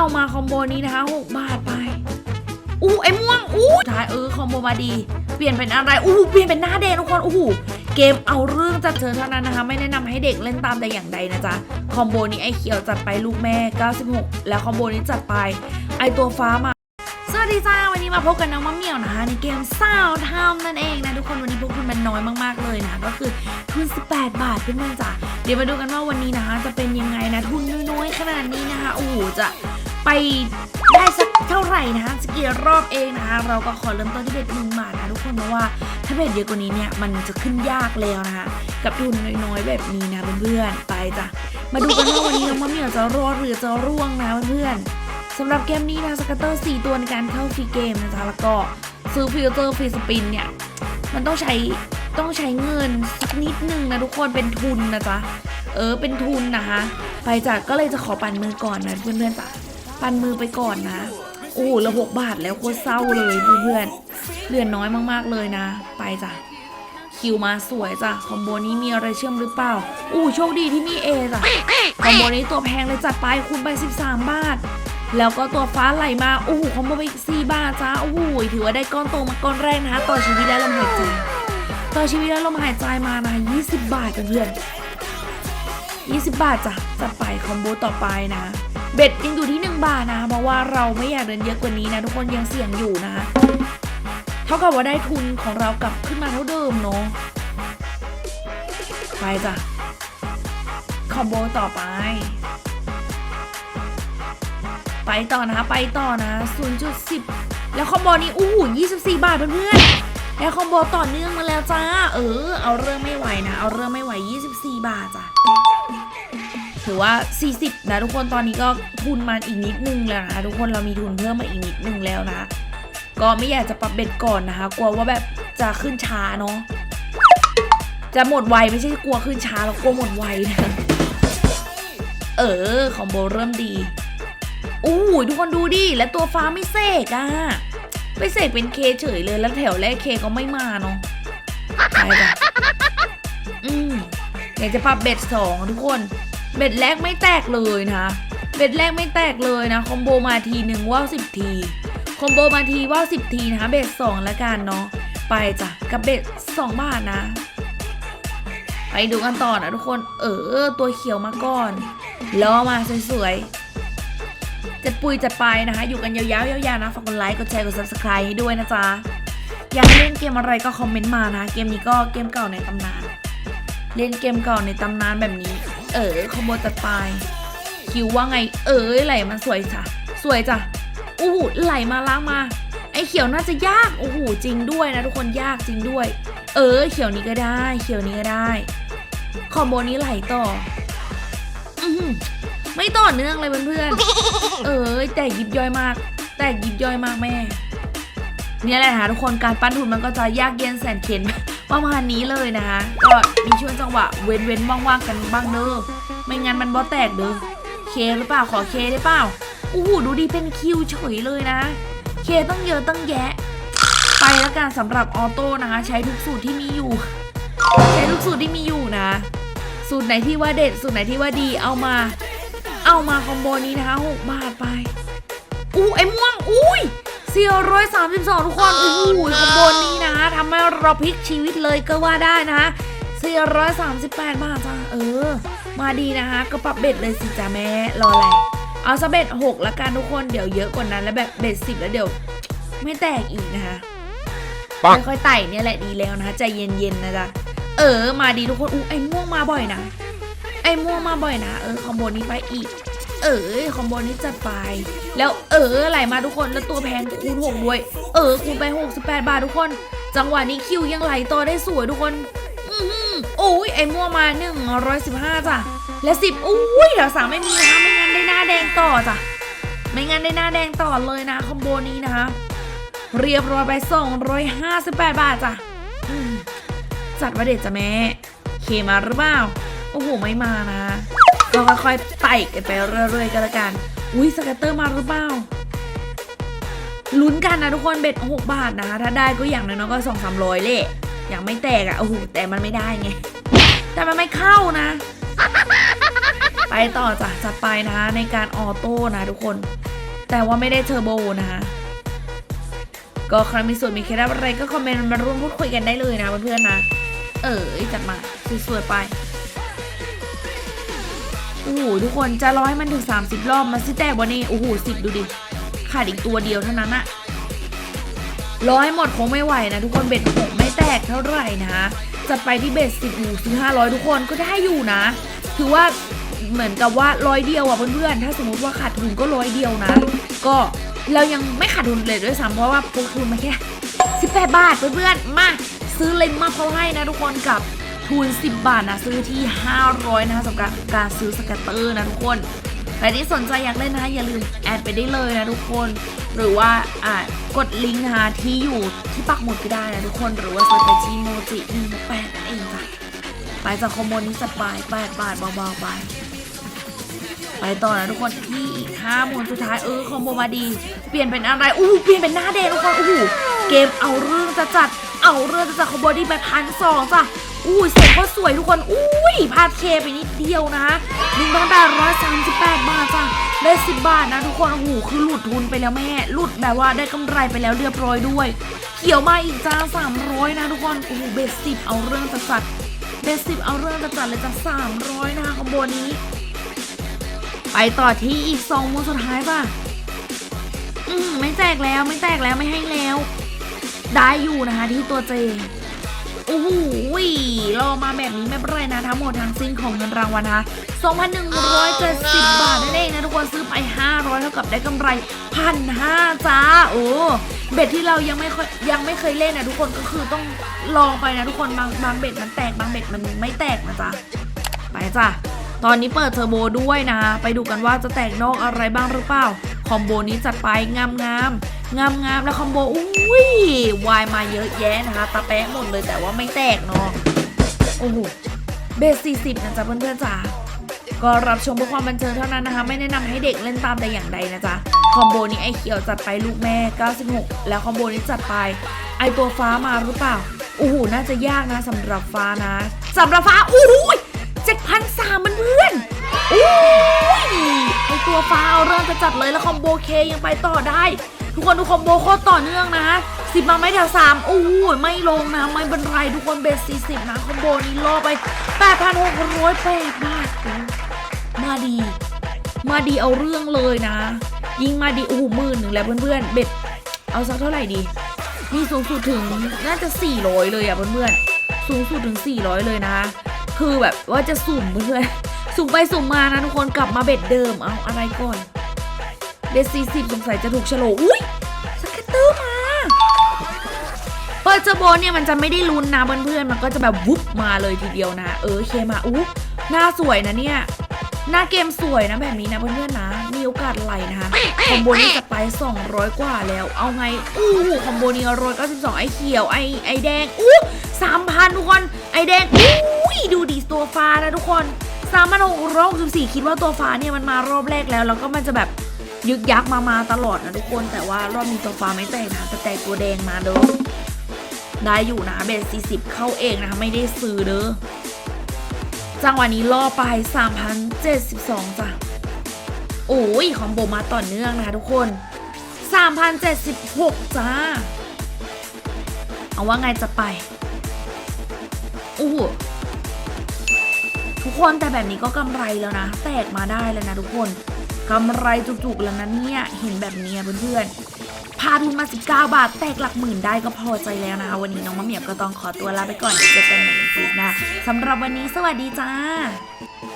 เอามาคอมโบนี้นะคะหกบาทไป อู้ไอ้ม่วง อู้ท้ายเออคอมโบมาดี เปลี่ยนเป็นอะไร อู้เปลี่ยนเป็นหน้าแดงทุกคนอู้เกมเอาเรื่องจัดเธอเท่านั้นนะคะ ไม่แนะนำให้เด็กเล่นตามแต่อย่างใดนะจ๊ะ คอมโบนี้ไอ้เขียวจัดไปลูกแม่ 96 แล้วคอมโบนี้จัดไป ไอตัวฟ้ามาสวัสดีจ้าวันนี้มาพบกับน้องมะเหมี่ยวนะคะในเกมสาวทำนั่นเองนะทุกคนวันนี้พวกคุณมันน้อยมากๆเลยนะก็คือทุน 18 บาทเพื่อนๆจ้ะเดี๋ยวมาดูกันว่าวันนี้นะคะจะเป็นยังไงนะทุนน้อยๆขนาดนี้นะคะโอ้โหจะ ไปได้สักเท่าไหร่นะคะสกีรอบเองนะคะ เราก็ขอเริ่มต้นที่เบ็ดหนึ่งบาทนะทุกคนเพราะว่าถ้าเบ็ดเยอะกว่านี้เนี่ยมันจะขึ้นยากแล้วนะคะกับทุนน้อยๆแบบนี้นะเพื่อนๆไปจ้ะมาดูกันว่าวันนี้น้องมะเหมี่ยวจะรอดหรือจะร่วงนะเพื่อนๆสำหรับเกมนี้นะสกัตเตอร์4ตัวในการเข้าฟรีเกมนะจ๊ะแล้วก็ซื้อฟิลเตอร์ฟรีสปินเนี่ยมันต้องใช้ต้องใช้เงินสักนิดนึงนะทุกคนเป็นทุนนะจ๊ะเออเป็นทุนนะคะ ไปจ้ะก็เลยจะขอปั่นมือก่อนนะเพื่อนๆจ้ะ ปันมือไปก่อนนะ โอ้ละหกบาทแล้วโคตรเศร้าเลยเพื่อนเหลือน้อยมากๆเลยนะ ไปจ้ะคิวมาสวยจ้ะคอมโบนี้มีอะไรเชื่อมหรือเปล่า อู้โชคดีที่มีเอจ้ะคอมโบนี้ตัวแพงเลยจัดไปคูณไป 13 บาท แล้วก็ตัวฟ้าไหลมาโอ้โหคอมโบไปอีก4บาทจ้าโอ้โหถือว่าได้ก้อนโตมาก้อนแรกนะคะต่อชีวิตและลมหายใจต่อชีวิตและลมหายใจมานะ20 บาทเพื่อน20 บาทจ้ะจัดไปคอมโบต่อไปนะ เบ็ดยังอยู่ที่ 1 บาทนะเพราะว่าเราไม่อยากเดินเยอะกว่านี้นะ ทุกคนยังเสี่ยงอยู่นะคะเท่ากับว่าได้ทุนของเรากลับขึ้นมาเท่าเดิมเนาะไปจ้ะคอมโบต่อไป ไปต่อนะไปต่อนะ0.10 แล้วคอมโบนี้อู้หู24 บาทเพื่อนๆแล้วคอมโบต่อเนื่องมาแล้วจ้า เออ เอาเรื่องไม่ไหวนะ เอาเรื่องไม่ไหว 24 บาทจ้ะ ถือว่า 40 นะทุกคนตอนนี้ก็ทุนมาอีกนิดนึงแล้วนะทุกคนเรามีทุนเพิ่มมาอีกนิดนึงแล้วนะ ก็ไม่อยากจะปรับเบ็ดก่อนนะคะ กลัวว่าแบบจะขึ้นช้าเนาะจะหมดไวไม่ใช่กลัวขึ้นช้าแล้วกลัวหมดไวนะเออคอมโบเริ่มดีอู้หูทุกคนดูดิและตัวฟ้าไม่เสกอะไม่เสกเป็นเคเฉยเลยแล้วแถวแรกเคก็ไม่มาเนาะไปจ้ะอืมอยากจะปรับเบ็ดสองทุกคน เบ็ดแรกไม่แตกเลยนะ เบ็ดแรกไม่แตกเลยนะ คอมโบมาทีหนึ่งว่าวสิบที คอมโบมาทีว่าวสิบทีนะคะ เบ็ดสองละกันเนาะ ไปจ้ะ กับเบ็ดสองบาทนะ ไปดูกันต่อนะทุกคน เออ ตัวเขียวมาก่อนล้อมาสวยๆจะปุยจะไปนะคะ อยู่กันยาวๆยาวๆนะ ฝากกดไลค์ กดแชร์ กด subscribe ให้ด้วยนะจ๊ะ อยากเล่นเกมอะไรก็คอมเมนต์มานะ เกมนี้ก็เกมเก่าในตำนาน เล่นเกมเก่าในตำนานแบบนี้ เออคอมโบจัดไป คิวว่าไง เออไหลมันสวยจ้ะ สวยจ้ะอู้หูไหลมาล้างมา ไอเขียวน่าจะยากโอ้โหจริงด้วยนะทุกคนยากจริงด้วย เออ เขียวนี้ก็ได้ เขียวนี้ก็ได้คอมโบนี้ไหลต่ออไม่ต่อเนื่องเลยเพื่อนๆเออแต่ยิบย่อยมาก แต่ยิบย่อยมากแม่เนี่ยแหละนะคะทุกคนการปั้นทุนมันก็จะยากเย็นแสนเข็น ประมาณนี้เลยนะคะ ก็มีช่วงจังหวะเว้นเว้นว่างๆกันบ้างเด้อไม่งั้นมันบอแตกเด้อเคหรือเปล่าขอเคได้เปล่าโอ้โหดูดีเป็นคิวเฉยเลยนะ เคต้องเยอะต้องแยะ ไปแล้วกันสำหรับออโต้นะคะ ใช้ทุกสูตรที่มีอยู่ ใช้ทุกสูตรที่มีอยู่นะ สูตรไหนที่ว่าเด็ด สูตรไหนที่ว่าดีเอามา เอามาคอมโบนี้นะคะ6บาทไปอู้ไอ้ม่วงอุ้ย 432 ทุกคนอู้หูคอมโบนี้นะคะทำให้เราพลิกชีวิตเลยก็ว่าได้นะคะ438 บาทจ้าเออ มาดีนะคะ ก็ปรับเบ็ดเลยสิจ้าแม่รออะไร เอาซะเบ็ด6ละกันทุกคนเดี๋ยวเยอะกว่านั้นแล้วแบบเบ็ด10แล้วเดี๋ยว ไม่แตกอีกนะคะปังค่อยๆไต่เนี่ยแหละดีแล้วนะคะใจเย็นๆนะจ๊ะเออ มาดีทุกคนอู้ไอ้ม่วงมาบ่อยนะ ไอ้ม่วงมาบ่อยนะ เออคอมโบนี้ไปอีก เออคอมโบนี้จัดไป แล้วเออไหลมาทุกคนแล้วตัวแพงคูณหกด้วย เออคูณไป68บแปดบาททุกคน จังหวะนี้คิวยังไหลต่อได้สวยทุกคนอือหือโอ้ยไอ้มั่วมาหนึ่งมา115จ้ะและ10อุ้ยเดี๋ยวสามไม่มีนะคะไม่งั้นได้หน้าแดงต่อจ้ะไม่งั้นได้หน้าแดงต่อเลยนะคอมโบนี้นะคะเรียบร้อยไป258บแปดบาทจ้ะจัดว่าเด็ดจ้ะแม่เคมาหรือเปล่าโอ้โหไม่มานะ ก็ค่อยๆไต่กันไปเรื่อยๆกันละกัน อุ้ยสเก็ตเตอร์มาหรือเปล่าลุ้นกันนะทุกคนเบ็ด6บาทนะคะ ถ้าได้ก็อย่างน้อยๆก็สองสามร้อยเละอย่างไม่แตกอะ่ะโอ้โหแต่มันไม่ได้ไง แต่มันไม่เข้านะ ไปต่อจ้ะจัดไปนะคะในการออโต้นะทุกคน แต่ว่าไม่ได้เทอร์โบนะคะก็ใครมีส่วนมีเคล็ดลับอะไรก็คอมเมนต์มาร่วมพูดคุยกันได้เลยนะเพื่อนๆนะ เออจัดมาสวยๆไป โอ้โหทุกคนจะร้อยมันถึง 30 รอบมาสิแต่วันนี้โอ้โหสิบดูดิขาดอีกตัวเดียวเท่านั้นอะร้อยหมดคงไม่ไหวนะทุกคนเบ็ดหกไม่แตกเท่าไหร่นะจัดไปที่เบ็ดสิบหูซื้อห้าร้อยทุกคนก็ได้อยู่นะ ถือว่าเหมือนกับว่าร้อยเดียวอะเพื่อนๆถ้าสมมติว่าขาดทุนก็ร้อยเดียวนะ ก็เรายังไม่ขาดทุนเลยด้วยซ้ำเพราะว่าพกทุนมาแค่18 บาทเพื่อนๆมาซื้อเลยมาเขาให้นะทุกคนกับ ทุน 10 บาทนะซื้อที่ 500 นะคะสำหรับการซื้อสเก็ตเตอร์นะทุกคนใครที่สนใจอยากเล่นนะคะอย่าลืมแอดไปได้เลยนะทุกคน หรือว่าอ่ากดลิงก์นะคะที่อยู่ที่ปักหมุดก็ได้นะทุกคนหรือว่าเซิร์ชไปที่โมจิ168นั่นเองจ้ะไปจากคอมโบนี้จัดไป8บาทเบาๆไปไปต่อนะทุกคนที่อีกห้าหมุนสุดท้ายเออคอมโบมาดี เปลี่ยนเป็นอะไรอู้เปลี่ยนเป็นหน้าแดงทุกคนอู้เกมเอาเรื่องจะจัดเอาเรื่องจะจัดคอมโบดีไปพันสองจ้ะ อู้ยเสียงก็สวยทุกคน อุ้ยพลาดเคไปนิดเดียวนะหนึ่งพันแปดร้อยสามสิบแปดบาทจ้ะได้สิบบาทนะทุกคน โอ้โห คือหลุดทุนไปแล้วแม่ หลุดแบบว่าได้กำไรไปแล้วเรียบร้อยด้วย เขียวมาอีกจ้าสามร้อยนะทุกคน โอ้โห เบสสิบเอาเรื่องจะจัดเบสสิบเอาเรื่องจะจัดเลยจ้ะสามร้อยนะคะคอมโบนี้ ไปต่อที่อีกสองมูสุดท้ายป่ะ อืมไม่แตกแล้วไม่แตกแล้วไม่ให้แล้ว ได้อยู่นะคะที่ตัวเจ โอ้โหรอมาแบบนี้ไม่เป็นไรนะ ทั้งหมดทั้งสิ้นของเงินรางวัลนะคะ2,170 บาทนั่นเองนะ ทุกคนซื้อไป 500 เท่ากับได้กำไรพันห้าจ้า โอ้เบ็ดที่เรายังไม่คยยังไม่เคยเล่นนะทุกคนก็คือต้องลองไปนะทุกคนบางบางเบ็ดมันแตกบางเบ็ดมันไม่แตกนะจ๊ะไปจ้ะตอนนี้เปิดเทอร์โบด้วยนะ ไปดูกันว่าจะแตกนอกอะไรบ้างหรือเปล่า คอมโบนี้จัดไปงามงาม งามๆแล้วคอมโบอุ้ยวายมาเยอะแยะนะคะตาแปะหมดเลยแต่ว่าไม่แตกเนาะโอ้โหเบส40นะจ๊ะเพื่อนๆจ๋าก็รับชมเพื่อความบันเทิงเท่านั้นนะคะ ไม่แนะนำให้เด็กเล่นตามแต่อย่างใดนะจ๊ะ คอมโบนี้ไอเขียวจัดไปลูกแม่ 96 แล้วคอมโบนี้จัดไป ไอตัวฟ้ามาหรือเปล่าโอ้โหน่าจะยากนะสำหรับฟ้านะสำหรับฟ้าโอ้โหเจ็ดพันสามมันเพื่อนโอ้ยไอตัวฟ้าเอาเริ่มจะจัดเลยแล้วคอมโบเคยังไปต่อได้ ทุกคนดูคอมโบโคตรต่อเนื่องนะสิบมาไม่แถวสามโอ้ยไม่ลงนะไม่เป็นไรทุกคนเบสสี่สิบนะคอมโบนี้ล่อไปแปดพันหกร้อยแปดบาทมาดี มาดีเอาเรื่องเลยนะ ยิงมาดีโอ้โหหมื่นหนึ่งแล้วเพื่อนๆเบ็ดเอาสักเท่าไหร่ดีมีสูงสุดถึงน่าจะ400เลยอะเพื่อนๆสูงสุดถึง400เลยนะคือแบบว่าจะสุ่มเพื่อนๆสุ่มไปสุ่มมานะทุกคนกลับมาเบ็ดเดิมเอาอะไรก่อน เบ็ด40สงสัยจะถูกโฉลกอุ้ยสเก็ตเตอร์มาเปิดเจอโบนเนี่ยมันจะไม่ได้ลุ้นนะเพื่อนๆมันก็จะแบบวุบมาเลยทีเดียวนะ เออเคมาอู้หน้าสวยนะเนี่ยหน้าเกมสวยนะแบบนี้นะเพื่อนๆนะ มีโอกาสไหลนะคะ คอมโบนี้จะไป 200 กว่าแล้ว เอาไง อู้หูคอมโบนี้ร้อยเก้าสิบสองไอเขียวไอไอแดง อู้สามพันทุกคน ไอแดงอุ้ยดูดีตัวฟ้านะทุกคนสามพันหกร้อยสิบสี่คิดว่าตัวฟ้าเนี่ยมันมารอบแรกแล้ว แล้วก็มันจะแบบ ยึกยักมามาตลอดนะทุกคนแต่ว่ารอบนี้ตัวฟ้าไม่แตกนะแต่แตกตัวแดงมาเด้อได้อยู่นะเบสสี่สิบเข้าเองนะคะไม่ได้ซื้อเด้อจังหวะนี้ล่อไป 3,072 จ้ะ โอ้ยคอมโบมาต่อเนื่องนะคะทุกคน 3,076 จ้า เอาว่าไงจะไปโอ้โหทุกคนแต่แบบนี้ก็กำไรแล้วนะ แตกมาได้แล้วนะทุกคน กำไรจุกๆแล้วนะเนี่ย เห็นแบบนี้เพื่อนๆ พาทุนมา 19 บาท แตกหลักหมื่นได้ก็พอใจแล้วนะคะ วันนี้น้องมะเหมียวก็ต้องขอตัวลาไปก่อนเดี๋ยวเจอกันใหม่ในคลิปหน้าสำหรับวันนี้สวัสดีจ้า